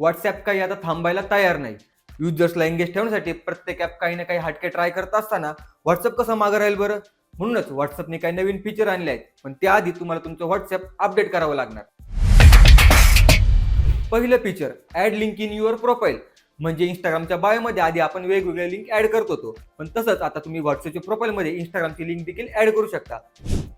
WhatsApp काही आता थांबायला तयार नाही. युजर्सला एंगेज ठेवण्यासाठी प्रत्येक ॲप काही ना काही हटके ट्राय करत असताना व्हॉट्सअप कसं मागं राहील बरं? म्हणूनच व्हॉट्सअपने काही नवीन फीचर आणले आहेत. पण त्याआधी तुम्हाला तुमचं व्हॉट्सअप अपडेट करावं लागणार. पहिलं feature add link in your profile म्हणजे इंस्टाग्रामच्या बायोमध्ये आधी आपण वेगवेगळे लिंक ऍड करत होतो. पण तसंच आता तुम्ही व्हॉट्सअपच्या प्रोफाईलमध्ये इंस्टाग्रामची लिंक देखील ऍड करू शकता.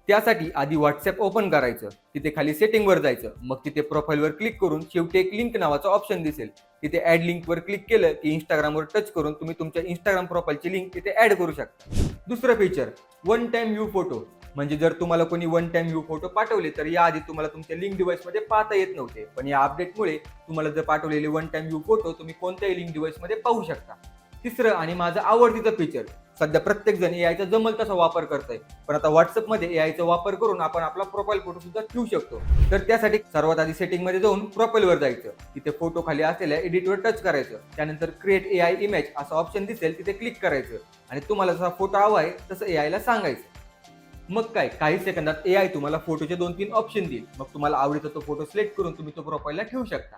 त्यासाठी आधी व्हॉट्सअप ओपन करायचं तिथे खाली सेटिंगवर जायचं. मग तिथे प्रोफाईलवर क्लिक करून शेवटी एक लिंक नावाचा ऑप्शन दिसेल. तिथे ऍड लिंकवर क्लिक केलं की इंस्टाग्रामवर टच करून तुम्ही तुमच्या इंस्टाग्राम प्रोफाईलची लिंक तिथे ऍड करू शकता. दुसरं feature one time view photo म्हणजे जर तुम्हाला कोणी वन टाइम व्ह्यू फोटो पाठवले तर याआधी तुम्हाला तुमच्या लिंक डिव्हाइसमध्ये पाहता येत नव्हते. पण या अपडेटमुळे तुम्हाला जर पाठवलेले वन टाइम व्ह्यू फोटो तुम्ही कोणत्याही लिंक डिव्हाइसमध्ये पाहू शकता. तिसरं आणि माझं आवडतीचं फीचर सध्या प्रत्येक जण एआयचा जमल तसा वापर करतोय. पण आता व्हॉट्सअपमध्ये एआयचा वापर करून आपण आपला प्रोफाईल फोटो सुद्धा ठेवू शकतो. तर त्यासाठी सर्वात आधी सेटिंगमध्ये जाऊन प्रोफाईलवर जायचं. तिथे फोटो खाली असलेल्या एडिटवर टच करायचं. त्यानंतर क्रिएट एआय इमेज असं ऑप्शन दिसेल तिथे क्लिक करायचं. आणि तुम्हाला जसा फोटो हवा आहे तसं एआयला सांगायचं. मग काय? काही सेकंदात ए आय तुम्हाला फोटोचे दोन तीन ऑप्शन देईल. मग तुम्हाला आवडीचा तो फोटो सिलेक्ट करून तुम्ही तो प्रोफाईलला ठेवू शकता.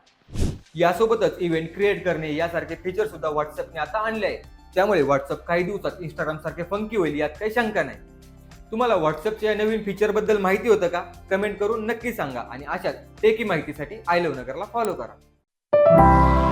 यासोबतच इव्हेंट क्रिएट करणे यासारखे फीचर सुद्धा व्हॉट्सअपने आता आणले आहे त्यामुळे व्हॉट्सअप काही दिवसात इंस्टाग्राम सारखे फंकी होईल यात काही शंका नाही. तुम्हाला व्हॉट्सअपच्या या नवीन फीचरबद्दल माहिती होतं का? कमेंट करून नक्की सांगा. आणि अशाच टेकी माहितीसाठी आय लव्ह नगरला फॉलो करा.